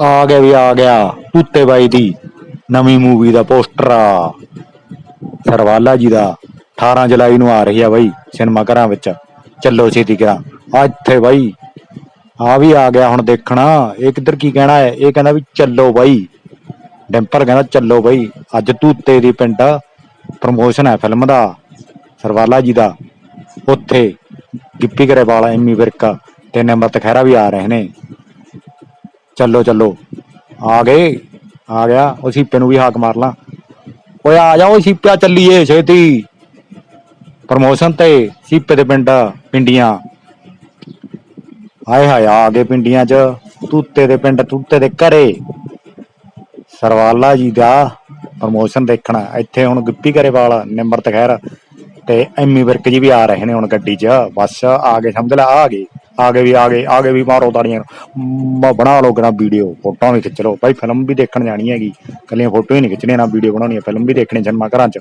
ਆ ਗਿਆ ਵੀ ਆ ਗਿਆ, ਤੂਤੇ ਬਾਈ ਦੀ ਨਵੀਂ ਮੂਵੀ ਦਾ ਪੋਸਟਰ ਆ। ਸਰਵਾਲਾ ਜੀ ਦਾ 18 ਜੁਲਾਈ ਨੂੰ ਆ ਰਹੀ ਆ ਬਾਈ ਸਿਨੇਮਾ ਘਰਾਂ ਵਿੱਚ। ਚੱਲੋ ਛੇਤੀ ਕਰਾਂ ਆ ਇੱਥੇ ਬਾਈ, ਆ ਵੀ ਆ ਗਿਆ ਹੁਣ ਦੇਖਣਾ। ਇਹ ਕਿੱਧਰ ਕੀ ਕਹਿਣਾ ਹੈ? ਇਹ ਕਹਿੰਦਾ ਵੀ ਚੱਲੋ ਬਾਈ। ਡੈਂਪਰ ਕਹਿੰਦਾ ਚੱਲੋ ਬਾਈ। ਅੱਜ ਤੂਤੇ ਦੀ ਪਿੰਡ ਪ੍ਰਮੋਸ਼ਨ ਹੈ ਫਿਲਮ ਦਾ, ਸਰਵਾਲਾ ਜੀ ਦਾ। ਉੱਥੇ ਗਿੱਪੀ ਗਰੇਵਾਲ, ਐਮੀ ਵਿਰਕ ਤੇ ਨਿਮਰਤ ਖਹਿਰਾ ਵੀ ਆ ਰਹੇ ਨੇ। ਚੱਲੋ ਚੱਲੋ। ਆ ਗਏ, ਆ ਗਿਆ, ਉਹ ਸੀਪੇ ਨੂੰ ਵੀ ਹਾਕ ਮਾਰ ਲਾਂ। ਓਏ, ਆ ਜਾ, ਓਏ, ਸੀਪਿਆ, ਚੱਲੀਏ ਛੇਤੀ। ਪ੍ਰਮੋਸ਼ਨ ਤੇ ਸੀਪੇ ਦੇ ਪਿੰਡ, ਪਿੰਡੀਆਂ। ਹਾਏ ਹਾਏ, ਆ ਗਏ ਪਿੰਡੀਆਂ 'ਚ। ਤੂਤੇ ਦੇ ਪਿੰਡ, ਤੂਤੇ ਦੇ ਘਰੇ। ਸਰਵਾਲਾ ਜੀ ਦਾ ਪ੍ਰਮੋਸ਼ਨ ਦੇਖਣਾ ਇੱਥੇ ਹੁਣ ਗਿੱਪੀ ਗਰੇਵਾਲ, ਨਿਮਰਤ ਖੈਰ ਤੇ ਐਮੀ ਵਿਰਕ ਜੀ ਵੀ ਆ ਰਹੇ ਨੇ ਹੁਣ ਗੱਡੀ 'ਚ। ਬਸ, ਆ ਗਏ, ਸਮਝ ਲੈ, ਆ ਗਏ। ਆਗੇ ਵੀ ਆ ਗਏ ਆ ਵੀ ਮਾਰੋ ਤਾੜੀਆਂ। ਮ- ਬਣਾ ਲਓ ਗਰਾ ਵੀਡੀਓ ਫੋਟੋਆਂ ਵੀ ਖਿੱਚ ਲਓ। ਭਾਈ ਫਿਲਮ ਵੀ ਦੇਖਣ ਜਾਣੀ ਹੈਗੀ। ਕੱਲੀਆਂ ਫੋਟੋ ਹੀ ਨਹੀਂ ਖਿੱਚਣੀਆਂ, ਨਾ ਵੀਡੀਓ ਬਣਾਉਣੀ ਹੈ ਫਿਲਮ ਵੀ ਦੇਖਣੀ ਸਿਨੇਮਾ ਘਰਾਂ 'ਚ।